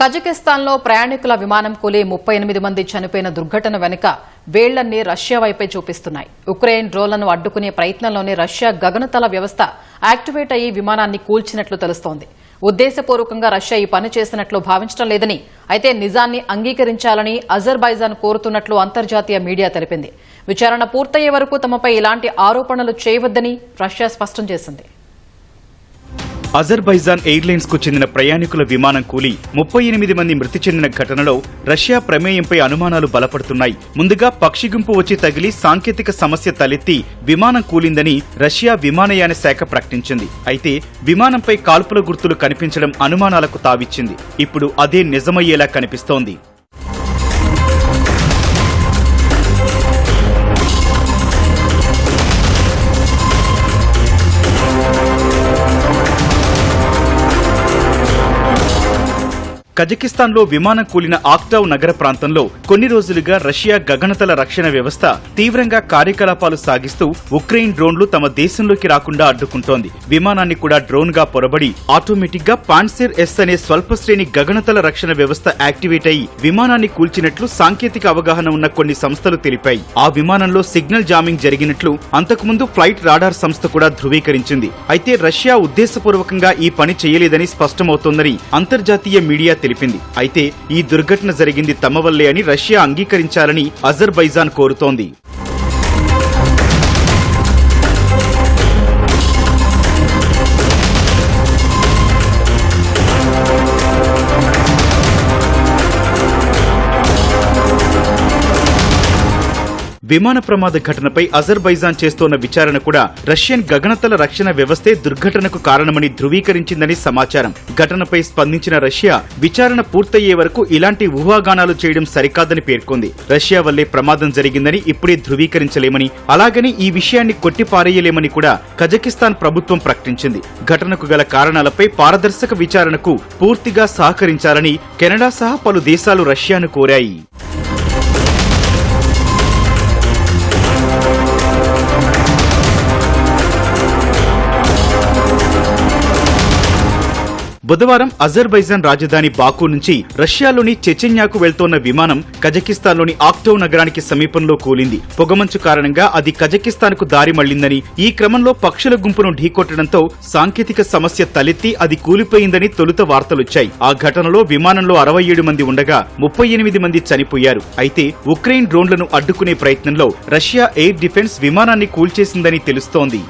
కజకిస్తాన్లో ప్రయాణికుల విమానం కూలి ముప్పై ఎనిమిది మంది చనిపోయిన దుర్ఘటన వెనుక వేళ్ళన్నీ రష్యా వైపే చూపిస్తున్నాయి. ఉక్రెయిన్ డ్రోన్లను అడ్డుకునే ప్రయత్నంలోనే రష్యా గగనతల వ్యవస్థ యాక్టివేట్ అయ్యి విమానాన్ని కూల్చినట్లు తెలుస్తోంది. ఉద్దేశపూర్వకంగా రష్యా ఈ పని చేసినట్లు భావించడం లేదని అయితే నిజాన్ని అంగీకరించాలని అజర్బైజాన్ కోరుతున్నట్లు అంతర్జాతీయ మీడియా తెలిపింది. విచారణ పూర్తయ్యే వరకు తమపై ఇలాంటి ఆరోపణలు చేయవద్దని రష్యా స్పష్టం చేసింది. అజర్బైజాన్ ఎయిర్లైన్స్కు చెందిన ప్రయాణికుల విమానం కూలి ముప్పై ఎనిమిది మంది మృతి చెందిన ఘటనలో రష్యా ప్రమేయంపై అనుమానాలు బలపడుతున్నాయి. ముందుగా పక్షి గుంపు వచ్చి తగిలి సాంకేతిక సమస్య తలెత్తి విమానం కూలిందని రష్యా విమానయాన శాఖ ప్రకటించింది. అయితే విమానంపై కాల్పుల గుర్తులు కనిపించడం అనుమానాలకు తావిచ్చింది. ఇప్పుడు అదే నిజమయ్యేలా కనిపిస్తోంది. కజకిస్తాన్లో విమానం కూలిన ఆక్టావ్ నగర ప్రాంతంలో కొన్ని రోజులుగా రష్యా గగనతల రక్షణ వ్యవస్థ తీవ్రంగా కార్యకలాపాలు సాగిస్తూ ఉక్రెయిన్ డ్రోన్లు తమ దేశంలోకి రాకుండా అడ్డుకుంటోంది. విమానాన్ని కూడా డ్రోన్గా పొరబడి ఆటోమేటిక్గా పాన్సిర్ ఎస్ అనే స్వల్ప శ్రేణి గగనతల రక్షణ వ్యవస్థ యాక్టివేట్ అయి విమానాన్ని కూల్చినట్లు సాంకేతిక అవగాహన ఉన్న కొన్ని సంస్థలు తెలిపాయి. ఆ విమానంలో సిగ్నల్ జామింగ్ జరిగినట్లు అంతకుముందు ఫ్లైట్ రాడార్ సంస్థ కూడా ధృవీకరించింది. అయితే రష్యా ఉద్దేశపూర్వకంగా ఈ పని చేయలేదని స్పష్టమవుతోందని అంతర్జాతీయ మీడియా తెలిపింది. అయితే ఈ దుర్ఘటన జరిగింది తమ వల్లే అని రష్యా అంగీకరించాలని అజర్బైజాన్ కోరుతోంది. విమాన ప్రమాద ఘటనపై అజర్బైజాన్ చేస్తోన్న విచారణ కూడా రష్యన్ గగనతల రక్షణ వ్యవస్థే దుర్ఘటనకు కారణమని ధృవీకరించిందని సమాచారం. ఘటనపై స్పందించిన రష్యా విచారణ పూర్తయ్యే వరకు ఇలాంటి ఊహాగానాలు చేయడం సరికాదని పేర్కొంది. రష్యా వల్లే ప్రమాదం జరిగిందని ఇప్పుడే ధృవీకరించలేమని అలాగని ఈ విషయాన్ని కొట్టిపారేయలేమని కూడా కజకిస్తాన్ ప్రభుత్వం ప్రకటించింది. ఘటనకు గల కారణాలపై పారదర్శక విచారణకు పూర్తిగా సహకరించాలని కెనడా సహా పలు దేశాలు రష్యాను కోరాయి. బుధవారం అజర్బైజాన్ రాజధాని బాకు నుంచి రష్యాలోని చెచెన్యాకు వెళ్తోన్న విమానం కజకిస్తాన్లోని ఆక్టోవ్ నగరానికి సమీపంలో కూలింది. పొగమంచు కారణంగా అది కజకిస్తాన్కు దారి మళ్ళిందని ఈ క్రమంలో పక్షుల గుంపును ఢీకొట్టడంతో సాంకేతిక సమస్య తలెత్తి అది కూలిపోయిందని తొలుత వార్తలొచ్చాయి. ఆ ఘటనలో విమానంలో అరవై ఏడు మంది ఉండగా ముప్పై ఎనిమిది మంది చనిపోయారు. అయితే ఉక్రెయిన్ డ్రోన్లను అడ్డుకునే ప్రయత్నంలో రష్యా ఎయిర్ డిఫెన్స్ విమానాన్ని కూల్చేసిందని తెలుస్తోంది.